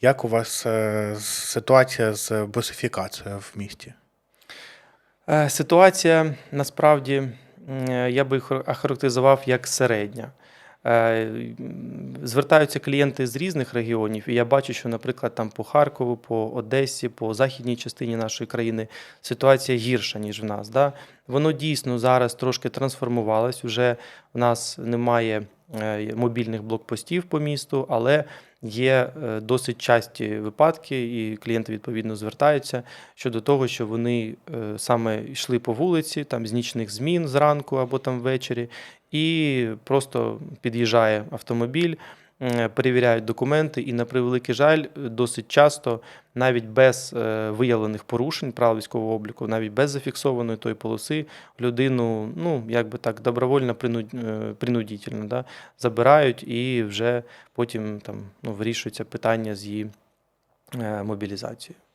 Як у вас е, ситуація з бусифікацією в місті? Е, Ситуація насправді я би хар- охарактеризував як середня. Е, Звертаються клієнти з різних регіонів, і я бачу, що, наприклад, там по Харкову, по Одесі, по західній частині нашої країни ситуація гірша, ніж в нас. Да? Воно дійсно зараз трошки трансформувалось. Уже в нас немає мобільних блокпостів по місту, але є е, досить часті випадки, і клієнти відповідно звертаються щодо того, що вони е, саме йшли по вулиці, там з нічних змін зранку або там ввечері, і просто під'їжджає автомобіль, перевіряють документи, і на превеликий жаль, досить часто, навіть без е, виявлених порушень правил військового обліку, навіть без зафіксованої тої полоси, людину, ну як би так, добровольно принудітельно е, да, забирають і вже потім там ну, вирішується питання з її е, мобілізацією.